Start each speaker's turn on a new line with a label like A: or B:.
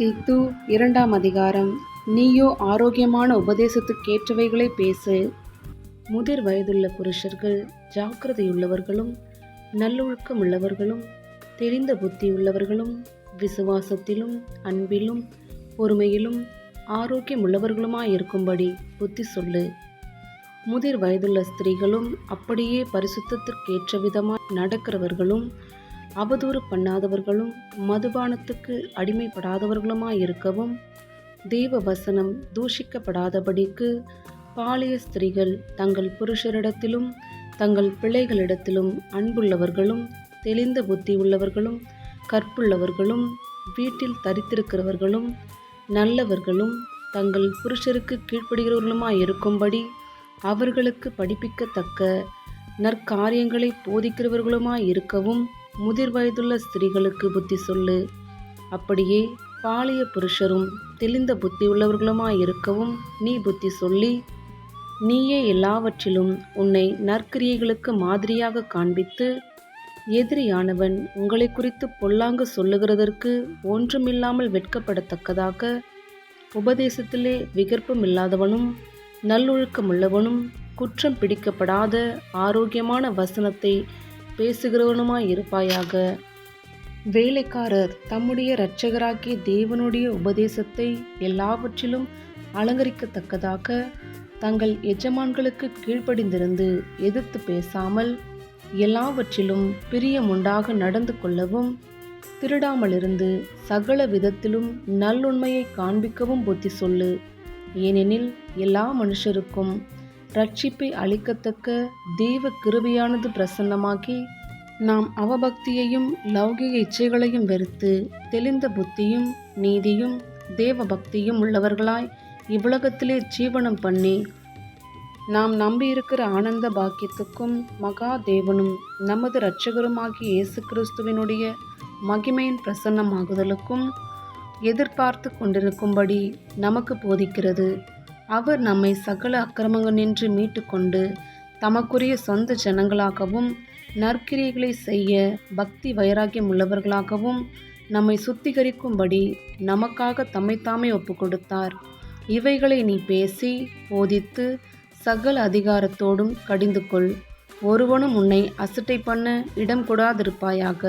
A: தீத்து இரண்டாம் அதிகாரம். நீயோ ஆரோக்கியமான உபதேசத்துக்கேற்றவைகளை பேசு. முதிர் வயதுள்ள புருஷர்கள் ஜாக்கிரதையுள்ளவர்களும் நல்லொழுக்கம் நல்லொழுக்கமுள்ளவர்களும் தெரிந்த புத்தியுள்ளவர்களும் விசுவாசத்திலும் அன்பிலும் பொறுமையிலும் ஆரோக்கியமுள்ளவர்களுமாயிருக்கும்படி புத்தி சொல்லு. முதிர் வயதுள்ள ஸ்திரீகளும் அப்படியே பரிசுத்தத்திற்கேற்ற விதமாக நடக்கிறவர்களும் அவதூறு பண்ணாதவர்களும் மதுபானத்துக்கு அடிமைப்படாதவர்களுமாயிருக்கவும் தெய்வ வசனம் தூஷிக்கப்படாதபடிக்கு பாலிய ஸ்திரீகள் தங்கள் புருஷரிடத்திலும் தங்கள் பிள்ளைகளிடத்திலும் அன்புள்ளவர்களும் தெளிந்த புத்தி உள்ளவர்களும் கற்புள்ளவர்களும் வீட்டில் தரித்திருக்கிறவர்களும் நல்லவர்களும் தங்கள் புருஷருக்கு கீழ்ப்படுகிறவர்களுமாயிருக்கும்படி அவர்களுக்கு படிப்பிக்கத்தக்க நற்காரியங்களை போதிக்கிறவர்களுமாயிருக்கவும் முதிர் வயதுள்ள ஸ்திரீகளுக்கு புத்தி சொல்லு. அப்படியே பாலிய புருஷரும் தெளிந்த புத்தியுள்ளவர்களுமாயிருக்கவும் நீ புத்தி சொல்லி நீயே எல்லாவற்றிலும் உன்னை நற்கிரியைகளுக்கு மாதிரியாக காண்பித்து எதிரியானவன் உங்களை குறித்து பொல்லாங்கு சொல்லுகிறதற்கு ஒன்றுமில்லாமல் வெட்கப்படத்தக்கதாக உபதேசத்திலே விகற்பமில்லாதவனும் நல்லொழுக்கமுள்ளவனும் குற்றம் பிடிக்கப்படாத ஆரோக்கியமான வசனத்தை பேசுகிறவனுமாய் இருப்பாயாக. வேலைக்காரர் தம்முடைய இரட்சகராகிய தேவனுடைய உபதேசத்தை எல்லாவற்றிலும் அலங்கரிக்கத்தக்கதாக தங்கள் எஜமான்களுக்கு கீழ்ப்படிந்திருந்து எதிர்த்து பேசாமல் எல்லாவற்றிலும் பிரியமுண்டாக நடந்து கொள்ளவும் திருடாமலிருந்து சகல விதத்திலும் நல்லுண்மையை காண்பிக்கவும் புத்தி சொல்லு ஏனெனில் எல்லா மனுஷருக்கும் ரட்சிப்பை அளிக்கத்தக்க தெய்வ கிருபையானது பிரசன்னமாகி நாம் அவபக்தியையும் லௌகிக இச்சைகளையும் வெறுத்து தெளிந்த புத்தியும் நீதியும் தேவ பக்தியும் உள்ளவர்களாய் இவ்வுலகத்திலே ஜீவனம் பண்ணி நாம் நம்பியிருக்கிற ஆனந்த பாக்கியத்துக்கும் மகா தேவனும் நமது இரட்சகருமாகிய இயேசு கிறிஸ்துவினுடைய மகிமையின் பிரசன்னமாகுதலுக்கும் எதிர்பார்த்து கொண்டிருக்கும்படி நமக்கு போதிக்கிறது. அவர் நம்மை சகல அக்கிரமங்கள் நின்று மீட்டுக்கொண்டு தமக்குரிய சொந்த ஜனங்களாகவும் நற்கிரியைகளை செய்ய பக்தி வைராக்கியம் உள்ளவர்களாகவும் நம்மை சுத்திகரிக்கும்படி நமக்காக தம்மைத்தாமே ஒப்பு கொடுத்தார் இவைகளை நீ பேசி போதித்து சகல அதிகாரத்தோடும் கடிந்து கொள் ஒருவனும் உன்னை அசட்டை பண்ண இடம் கொடாதிருப்பாயாக.